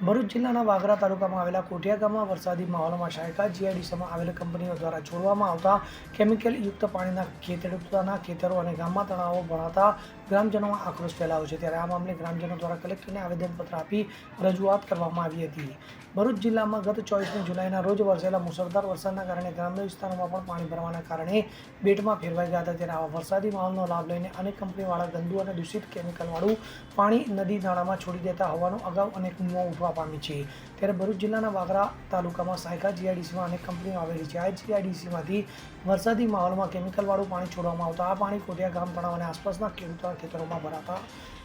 ભરૂચ જિલ્લાના વાગરા તાલુકામાં આવેલા કોઠિયા ગામમાં વરસાદી માહોલમાં શાયકા જીઆઈડીસીમાં આવેલ કંપનીઓ દ્વારા છોડવામાં આવતા કેમિકલ યુક્ત પાણીના ખેતરોના ખેતરો અને ગામમાં તણાવો ભરાતા ગ્રામજનોમાં આક્રોશ ફેલાયો છે. ત્યારે આ મામલે ગ્રામજનો દ્વારા કલેક્ટરને આવેદનપત્ર આપી રજૂઆત કરવામાં આવી હતી. ભરૂચ જિલ્લામાં ગત ચોવીસમી જુલાઈના રોજ વરસેલા મુસળધાર વરસાદના કારણે ગ્રામ્ય વિસ્તારોમાં પણ પાણી ભરવાના કારણે બેટમાં ફેરવાઈ ગયા હતા. ત્યારે આવા વરસાદી માહોલનો લાભ લઈને અનેક કંપનીવાળા ગંદુ અને દૂષિત કેમિકલવાળું પાણી નદી નાળામાં છોડી દેતા હોવાનું અગાઉ અનેક બૂમો ઉઠવા પામી છે. ત્યારે ભરૂચ જિલ્લાના વાગરા તાલુકામાં સાયકા જીઆઈડીસીમાં અનેક કંપનીઓ આવેલી છે. આ જીઆઈડીસીમાંથી વરસાદી માહોલમાં કેમિકલવાળું પાણી છોડવામાં આવતા, આ પાણી કોટિયા ગામ તળાવ અને આસપાસના ખેડૂતોના ખેતરોમાં ભરાતા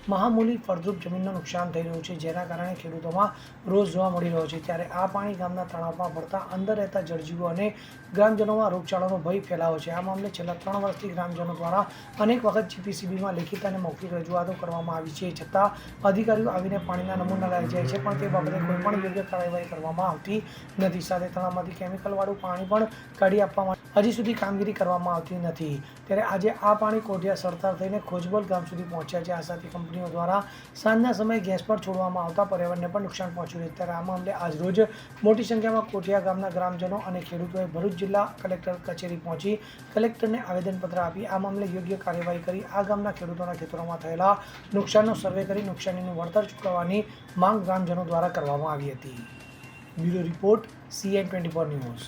મહામૂલી ફળદ્રુપ જમીનનું નુકસાન થઈ રહ્યું છે, જેના કારણે ખેડૂતોમાં રોષ જોવા મળી રહ્યો છે. ત્યારે આ પાણી ગામના તળાવમાં ભરતા, અંદર રહેતા જળજીવો અને ગ્રામજનોમાં રોગચાળાનો ભય ફેલાયો છે. આ મામલે છેલ્લા ત્રણ વર્ષથી ગ્રામજનો દ્વારા અનેક વખત જીપીસીબીમાં લેખિત અને મૌખિક રજૂઆતો કરવામાં આવી છે. છતાં અધિકારીઓ આવીને પાણીના નમૂના લઈ જાય છે, પણ તે બાબતે કોઈ પણ યોગ્ય કાર્યવાહી કરવામાં આવતી નથી. સાથે તળાવમાંથી કેમિકલવાળું પાણી પણ કાઢી આપવામાં હજી સુધી કામગીરી કરવામાં આવતી નથી. ત્યારે આજે આ પાણી કોઠિયા સરતાર થઈને ખોજબોલ ગામ સુધી પહોંચ્યા છે. આ સાથે કંપનીઓ દ્વારા સાંજના સમયે ગેસ પર છોડવામાં આવતા પર્યાવરણને પણ નુકસાન પહોંચ્યું છે. ત્યારે આ મામલે આજરોજ મોટી સંખ્યામાં કોઠિયા ગામના ગ્રામજનો અને ખેડૂતોએ ભરૂચ જિલ્લા કલેક્ટર કચેરી પહોંચી કલેક્ટરને આવેદનપત્ર આપી આ મામલે યોગ્ય કાર્યવાહી કરી આ ગામના ખેડૂતોના ખેતરોમાં થયેલા નુકસાનનો સર્વે કરી નુકસાનીનું વળતર ચૂકવવાની માંગ ગ્રામજનો દ્વારા કરવામાં આવી હતી. Bureau report CN twenty four news.